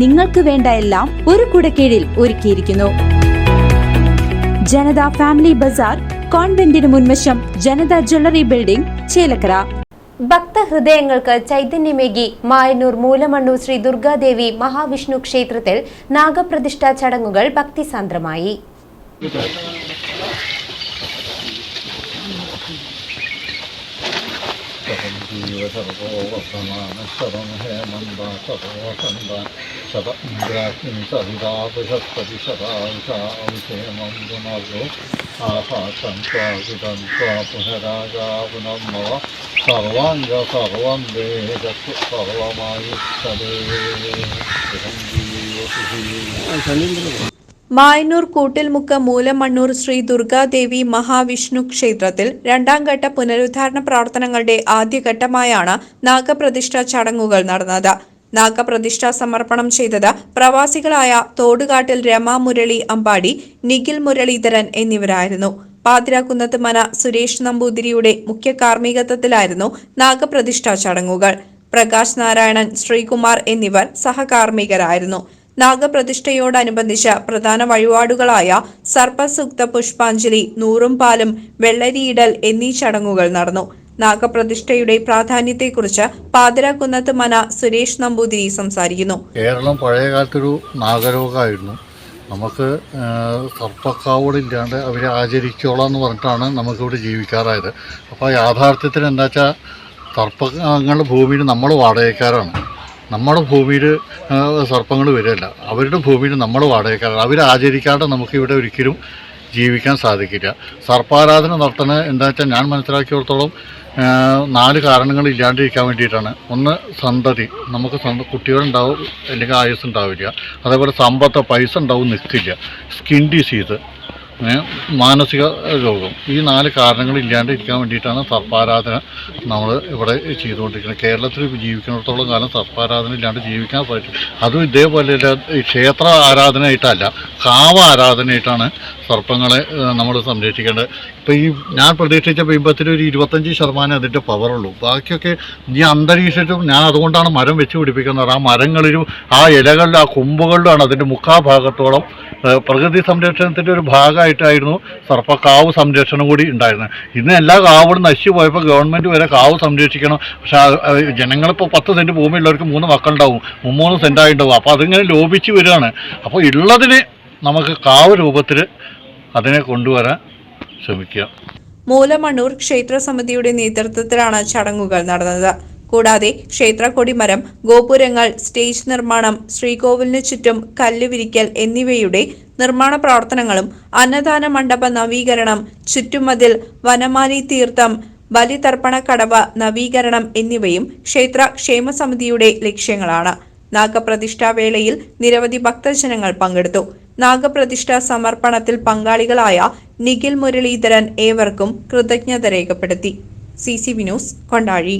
നിങ്ങൾക്ക് വേണ്ട എല്ലാം ഒരു കുടക്കീഴിൽ ഒരുക്കിയിരിക്കുന്നു. ജനത ഫാമിലി ബസാർ കോൺവെന്റിന് മുൻവശം ജനത ജ്വല്ലറി ബിൽഡിംഗ് ചേലക്കര. ഭക്തഹൃദയങ്ങൾക്ക് ചൈതന്യമേകി മായന്നൂർ മൂലമണ്ണൂർ ശ്രീ ദുർഗാദേവി മഹാവിഷ്ണു ക്ഷേത്രത്തിൽ നാഗപ്രതിഷ്ഠാ ചടങ്ങുകൾ ഭക്തിസാന്ദ്രമായി. सर्वं जीवसर्वोपमानः सर्वं हेमन्दा सर्वसन्दा शत इन्द्राग्निं सविता बृहस्पति शतांशा औषेमं पुनर्वो आहासं त्वा कृतं त्वा पुनरागा पुनर्मव सर्वाङ्ग सर्वं वेदस्तु सर्वमायुष्टदे മായന്നൂർ കൂട്ടിൽമുക്ക് മൂലമണ്ണൂർ ശ്രീ ദുർഗാദേവി മഹാവിഷ്ണു ക്ഷേത്രത്തിൽ രണ്ടാം ഘട്ട പുനരുദ്ധാരണ പ്രവർത്തനങ്ങളുടെ ആദ്യഘട്ടമായാണ് നാഗപ്രതിഷ്ഠ ചടങ്ങുകൾ നടന്നത്. നാഗപ്രതിഷ്ഠ സമർപ്പണം ചെയ്തത് പ്രവാസികളായ തോടുകാട്ടിൽ രമാ മുരളി അമ്പാടി നിഖിൽ മുരളീധരൻ എന്നിവരായിരുന്നു. പാതിരാക്കുന്നത്ത് മന സുരേഷ് നമ്പൂതിരിയുടെ മുഖ്യ കാർമ്മികത്വത്തിലായിരുന്നു നാഗപ്രതിഷ്ഠ ചടങ്ങുകൾ. പ്രകാശ് നാരായണൻ ശ്രീകുമാർ എന്നിവർ സഹകാർമ്മികരായിരുന്നു. നാഗപ്രതിഷ്ഠയോടനുബന്ധിച്ച് പ്രധാന വഴിപാടുകളായ സർപ്പസുക്ത പുഷ്പാഞ്ജലി നൂറും പാലും വെള്ളരിയിടൽ എന്നീ ചടങ്ങുകൾ നടന്നു. നാഗപ്രതിഷ്ഠയുടെ പ്രാധാന്യത്തെക്കുറിച്ച് പാതിരാക്കുന്നത്ത് മന സുരേഷ് നമ്പൂതിരി സംസാരിക്കുന്നു. കേരളം പഴയ കാലത്തൊരു നാഗരോഗമായിരുന്നു. നമുക്ക് സർപ്പക്കാവോടില്ലാണ്ട് അവരെ ആചരിച്ചോളാം എന്ന് പറഞ്ഞിട്ടാണ് നമുക്കിവിടെ ജീവിക്കാറായത്. അപ്പോൾ യാഥാർത്ഥ്യത്തിൽ എന്താ വെച്ചാൽ സർപ്പങ്ങൾ ഭൂമിയിൽ നമ്മൾ വാടകക്കാരാണ്. നമ്മുടെ ഭൂമിയിൽ സർപ്പങ്ങൾ വരില്ല അവരുടെ ഭൂമിയിൽ നമ്മൾ വാടകക്കാരാണ് അവർ ആചരിക്കാതെ നമുക്കിവിടെ ഒരിക്കലും ജീവിക്കാൻ സാധിക്കില്ല. സർപ്പാരാധന നടത്തണ എന്താ വെച്ചാൽ ഞാൻ മനസ്സിലാക്കിയിടത്തോളം നാല് കാരണങ്ങൾ ഇല്ലാണ്ടിരിക്കാൻ വേണ്ടിയിട്ടാണ്. ഒന്ന് സന്തതി. നമുക്ക് സന്ത കുട്ടികളുണ്ടാവും അല്ലെങ്കിൽ ആയുസ് ഉണ്ടാവില്ല അതേപോലെ സമ്പത്ത് പൈസ ഉണ്ടാവും നിൽക്കില്ല. Skin disease. മാനസിക രോഗം. ഈ നാല് കാരണങ്ങൾ ഇല്ലാണ്ട് ഇരിക്കാൻ വേണ്ടിയിട്ടാണ് സർപ്പാരാധന നമ്മൾ ഇവിടെ ചെയ്തുകൊണ്ടിരിക്കുന്നത്. കേരളത്തിൽ ജീവിക്കുന്നിടത്തോളം കാലം സർപ്പാരാധന ഇല്ലാണ്ട് ജീവിക്കാൻ പറ്റും അതും ഇതേപോലെ ഈ ക്ഷേത്ര ആരാധനയായിട്ടല്ല കാവ ആരാധനയായിട്ടാണ് സർപ്പങ്ങളെ നമ്മൾ സംരക്ഷിക്കേണ്ടത്. ഇപ്പോൾ ഈ ഞാൻ പ്രതീക്ഷിച്ച ബിംബത്തിൽ ഒരു ഇരുപത്തഞ്ച് ശതമാനം അതിന്റെ പവറുള്ളൂ ബാക്കിയൊക്കെ ഈ അന്തരീക്ഷത്തിലും ഞാൻ അതുകൊണ്ടാണ് മരം വെച്ച് പിടിപ്പിക്കുന്നത്. ആ മരങ്ങളിലും ആ ഇലകളിലും ആ കൊമ്പുകളിലുമാണ് അതിന്റെ മുക്കാഭാഗത്തോളം ഭാഗത്തോളം പ്രകൃതി സംരക്ഷണത്തിന്റെ ഒരു ഭാഗമായിട്ടായിരുന്നു സർപ്പക്കാവ് സംരക്ഷണം കൂടി ഉണ്ടായിരുന്നത്. ഇന്ന് എല്ലാ കാവുകളും നശിച്ചു പോയപ്പോൾ ഗവൺമെന്റ് വരെ കാവ് സംരക്ഷിക്കണം. പക്ഷേ ജനങ്ങളിപ്പോൾ പത്ത് സെന്റ് ഭൂമിയുള്ളവർക്ക് മൂന്ന് മക്കളുണ്ടാവും. മുമ്മൂന്ന് സെന്റായിട്ടുണ്ടാവും അപ്പോൾ അതിങ്ങനെ ലോപിച്ച് വരികയാണ്. അപ്പോൾ ഉള്ളതിന് നമുക്ക് കാവ് രൂപത്തിൽ അതിനെ കൊണ്ടുവരാൻ ശ്രമിക്കുക. മൂലമണ്ണൂർ ക്ഷേത്ര സമിതിയുടെ നേതൃത്വത്തിലാണ് ചടങ്ങുകൾ നടന്നത്. കൂടാതെ ക്ഷേത്ര കൊടിമരം ഗോപുരങ്ങൾ സ്റ്റേജ് നിർമ്മാണം ശ്രീകോവിലിന് ചുറ്റും കല്ലുവിരിക്കൽ എന്നിവയുടെ നിർമ്മാണ പ്രവർത്തനങ്ങളും അന്നദാന മണ്ഡപ നവീകരണം ചുറ്റുമതിൽ വനമാലി തീർത്ഥം ബലിതർപ്പണ കടവ നവീകരണം എന്നിവയും ക്ഷേത്ര ക്ഷേമ സമിതിയുടെ ലക്ഷ്യങ്ങളാണ്. നാഗപ്രതിഷ്ഠാ വേളയിൽ നിരവധി ഭക്തജനങ്ങൾ പങ്കെടുത്തു. നാഗപ്രതിഷ്ഠ സമർപ്പണത്തിൽ പങ്കാളികളായ നിഖിൽ മുരളീധരൻ ഏവർക്കും കൃതജ്ഞത രേഖപ്പെടുത്തി. C C V Kondazhi.